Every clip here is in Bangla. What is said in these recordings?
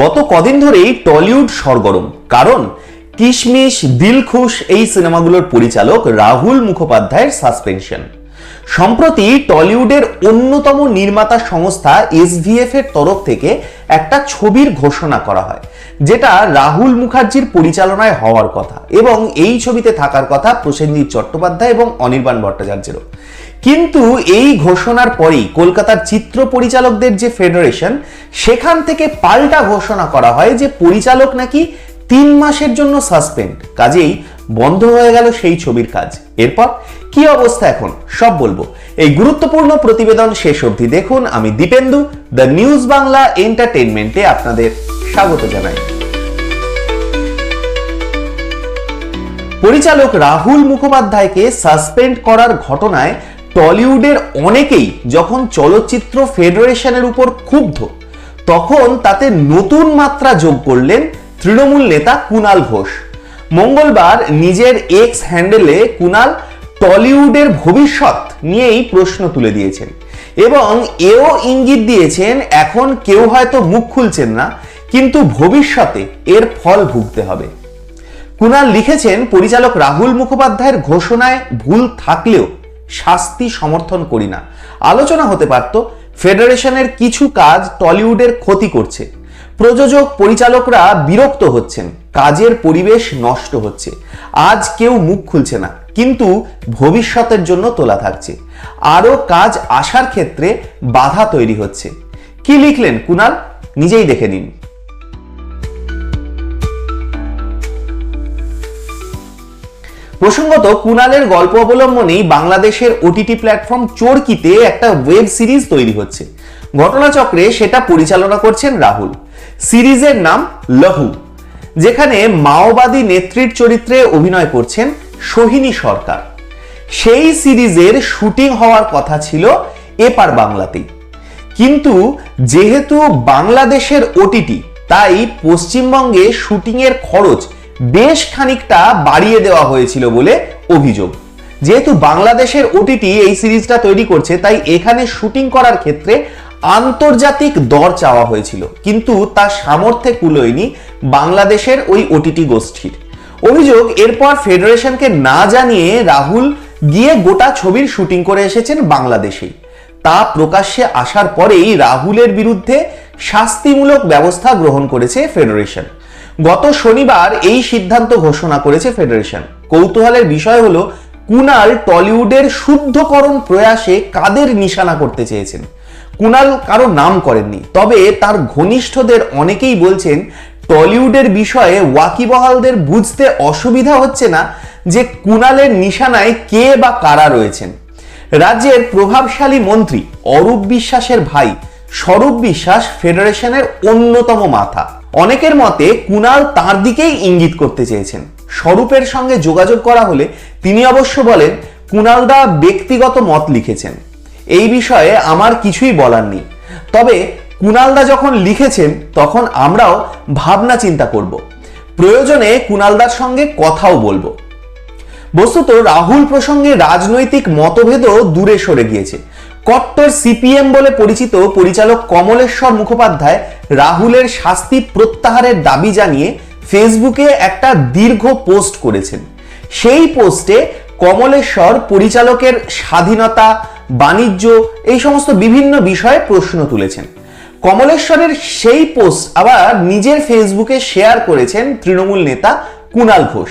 গত কদিন ধরেই টলিউড সরগরম। কারণ কিশমিশ, দিলখুশ এই সিনেমাগুলোর পরিচালক রাহুল মুখোপাধ্যায়ের সাসপেনশন। সম্প্রতি টলিউডের অন্যতম নির্মাতা সংস্থা এসভিএফ এর তরফ থেকে একটা ছবির ঘোষণা করা হয়, যেটা রাহুল মুখার্জির পরিচালনায় হওয়ার কথা এবং এই ছবিতে থাকার কথা প্রসেনজিৎ চট্টোপাধ্যায় এবং অনির্বাণ ভট্টাচার্যেরও। কিন্তু এই ঘোষণার পরেই কলকাতার চিত্র পরিচালকদের যে ফেডারেশন, সেখান থেকে পাল্টা ঘোষণা করা হয় যে পরিচালক নাকি তিন মাসের জন্য সাসপেন্ড। কাজেই বন্ধ হয়ে গেল সেই ছবির কাজ। এরপর কি অবস্থা এখন? সব বলব। এই গুরুত্বপূর্ণ প্রতিবেদন শেষ অবধি দেখুন। আমি দীপেন্দু, দ্য নিউজ বাংলা এন্টারটেনমেন্টে আপনাদের স্বাগত জানাই। পরিচালক রাহুল মুখোপাধ্যায়কে সাসপেন্ড করার ঘটনায় টলিউডের অনেকেই যখন চলচ্চিত্র ফেডারেশনের উপর ক্ষুব্ধ, তখন তাতে নতুন মাত্রা যোগ করলেন তৃণমূল নেতা কুনাল ঘোষ। মঙ্গলবার নিজের এক্স হ্যান্ডেলে কুনাল টলিউডের ভবিষ্যৎ নিয়েই প্রশ্ন তুলে দিয়েছেন এবং এও ইঙ্গিত দিয়েছেন, এখন কেউ হয়তো মুখ খুলছেন না, কিন্তু ভবিষ্যতে এর ফল ভুগতে হবে। কুনাল লিখেছেন, পরিচালক রাহুল মুখোপাধ্যায়ের ঘোষণায় ভুল থাকলেও শাস্তি সমর্থন করি না। আলোচনা হতে পারত, ফেডারেশনের কিছু কাজ টলিউডের ক্ষতি করছে। প্রযোজক পরিচালকরা বিরক্ত হচ্ছেন, কাজের পরিবেশ নষ্ট হচ্ছে। আজ কেউ মুখ খুলছে না, কিন্তু ভবিষ্যতের জন্য তোলা থাকছে। আরও কাজ আসার ক্ষেত্রে বাধা তৈরি হচ্ছে। কি লিখলেন কুনাল? নিজেই দেখে নিন। প্রসঙ্গত কুনালের গল্প অবলম্বনেই বাংলাদেশের ওটিটি প্ল্যাটফর্ম চোরকিতে একটা ওয়েব সিরিজ তৈরি হচ্ছে। ঘটনাচক্রে সেটা পরিচালনা করছেন রাহুল। সিরিজের নাম লহু, যেখানে মাওবাদী নেত্রীর চরিত্রে অভিনয় করছেন সোহিনী সরকার। সেই সিরিজের শুটিং হওয়ার কথা ছিল এপার বাংলাতেই। কিন্তু যেহেতু বাংলাদেশের ওটিটি তাই পশ্চিমবঙ্গে শুটিংয়ের খরচ বেশ খানিকটা বাড়িয়ে দেওয়া হয়েছিল বলে অভিযোগ। যেহেতু বাংলাদেশের ওটিটি এই সিরিজটা তৈরি করছে, তাই এখানে শুটিং করার ক্ষেত্রে আন্তর্জাতিক দর চাওয়া হয়েছিল। কিন্তু তা সামর্থ্যে কুলোয়নি বাংলাদেশের ওই ওটিটি গোষ্ঠীর। অভিযোগ, এরপর ফেডারেশনকে না জানিয়ে রাহুল গিয়ে গোটা ছবির শুটিং করে এসেছেন বাংলাদেশেই তা প্রকাশ্যে আসার পরেই রাহুলের বিরুদ্ধে শাস্তিমূলক ব্যবস্থা গ্রহণ করেছে ফেডারেশন। গত শনিবার এই সিদ্ধান্ত ঘোষণা করেছে ফেডারেশন। কৌতূহলের বিষয় হলো, কুনাল টলিউডের শুদ্ধকরণ প্রয়াসে কাদের নিশানা করতে চেয়েছেন? কুনাল কারও নাম করেননি, তবে তার ঘনিষ্ঠদের অনেকেই বলছেন, টলিউডের বিষয়ে ওয়াকিবহালদের বুঝতে অসুবিধা হচ্ছে না যে কুনালের নিশানায় কে বা কারা রয়েছেন। রাজ্যের প্রভাবশালী মন্ত্রী অরূপ বিশ্বাসের ভাই স্বরূপ বিশ্বাস ফেডারেশনের অন্যতম মাথা। অনেকের মতে কুনাল তার দিকেই ইঙ্গিত করতে চেয়েছেন। স্বরূপের সঙ্গে যোগাযোগ করা হলে তিনি অবশ্য বলেন কুনালদা ব্যক্তিগত মত লিখেছেন। এই বিষয়ে আমার কিছুই বলার নেই। তবে কুনালদা যখন লিখেছেন, তখন আমরাও ভাবনা চিন্তা করব। প্রয়োজনে কুনালদার সঙ্গে কথাও বলব। বস্তুত রাহুল প্রসঙ্গে রাজনৈতিক মতভেদও দূরে সরে গিয়েছে। কট্টর সিপিএম বলে পরিচিত পরিচালক কমলেশ্বর মুখোপাধ্যায় রাহুলের শাস্তি প্রত্যাহারের দাবি জানিয়ে ফেসবুকে একটা দীর্ঘ পোস্ট করেছেন। সেই পোস্টে কমলেশ্বর পরিচালকের স্বাধীনতা, বাণিজ্য এই সমস্ত বিভিন্ন বিষয়ে প্রশ্ন তুলেছেন। কমলেশ্বরের সেই পোস্ট আবার নিজের ফেসবুকে শেয়ার করেছেন তৃণমূল নেতা কুনাল ঘোষ।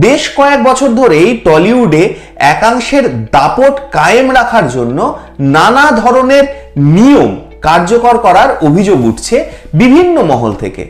বেশ কয়েক বছর ধরেই টলিউডে একাংশের দাপট কায়েম রাখার জন্য নানা ধরনের নিয়ম কার্যকর করার অভিযোগ উঠছে বিভিন্ন মহল থেকে।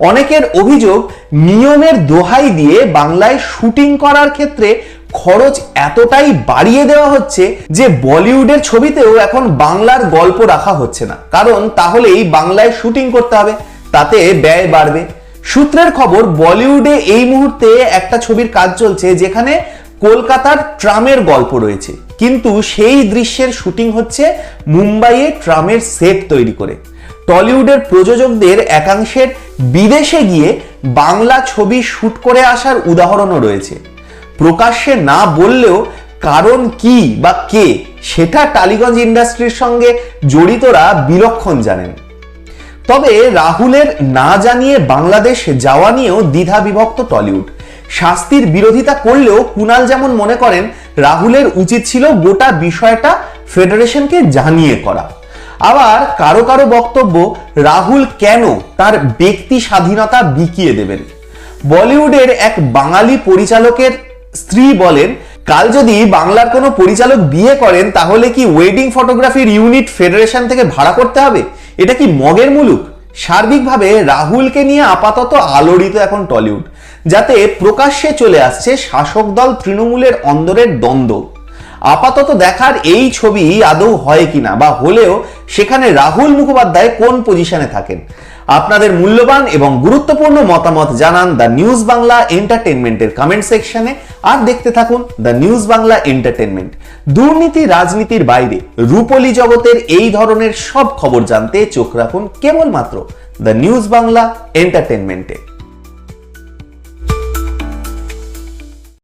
অনেকের অভিযোগ, নিয়মের দোহাই দিয়ে বাংলায় শুটিং করার ক্ষেত্রে খরচ এতটাই বাড়িয়ে দেওয়া হচ্ছে যে বলিউডের ছবিতেও এখন বাংলার গল্প রাখা হচ্ছে না। কারণ তাহলেই বাংলায় শুটিং করতে হবে, তাতে ব্যয় বাড়বে। সূত্রের খবর, বলিউডে এই মুহূর্তে একটা ছবির কাজ চলছে যেখানে কলকাতার ট্রামের গল্প রয়েছে। কিন্তু সেই দৃশ্যের শুটিং হচ্ছে মুম্বাইয়ে ট্রামের সেট তৈরি করে। টলিউডের প্রযোজকদের একাংশের বিদেশে গিয়ে বাংলা ছবি শুট করে আসার উদাহরণও রয়েছে। প্রকাশ্যে না বললেও কারণ কি বা কে, সেটা টালিগঞ্জ ইন্ডাস্ট্রির সঙ্গে জড়িতরা বিলক্ষণ জানেন। তবে রাহুলের না জানিয়ে বাংলাদেশ যাওয়া নিয়েও দ্বিধা বিভক্ত টলিউড। শাস্তির বিরোধিতা করলেও কুনাল যেমন মনে করেন, রাহুলের উচিত ছিল গোটা বিষয়টা ফেডারেশনকে জানিয়ে করা। আবার কারও কারও বক্তব্য, রাহুল কেন তার ব্যক্তি স্বাধীনতা বিকিয়ে দেবেন? বলিউডের এক বাঙালি পরিচালকের স্ত্রী বলেন, কাল যদি বাংলার কোনো পরিচালক বিয়ে করেন, তাহলে কি ওয়েডিং ফটোগ্রাফির ইউনিট ফেডারেশন থেকে ভাড়া করতে হবে? এটা কি মগের মুলুক? সার্বিকভাবে রাহুলকে নিয়ে আপাতত আলোড়িত এখন টলিউড, যাতে প্রকাশ্যে চলে আসছে শাসক দল তৃণমূলের অন্দরের দ্বন্দ্ব। আপাতত দেখার এই ছবি আদৌ হয় কিনা বা হলেও সেখানে রাহুল মুখোপাধ্যায় কোন পজিশনে থাকেন? আপনাদের মূল্যবান এবং গুরুত্বপূর্ণ মতামত জানান দ্য নিউজ বাংলা এন্টারটেনমেন্টের কমেন্ট সেকশনে আর দেখতে থাকুন দ্য নিউজ বাংলা এন্টারটেনমেন্ট দুর্নীতি, রাজনীতির বাইরে রূপলী জগতের এই ধরনের সব খবর জানতে চোখ রাখুন কেবলমাত্র দ্য নিউজ বাংলা এন্টারটেনমেন্টে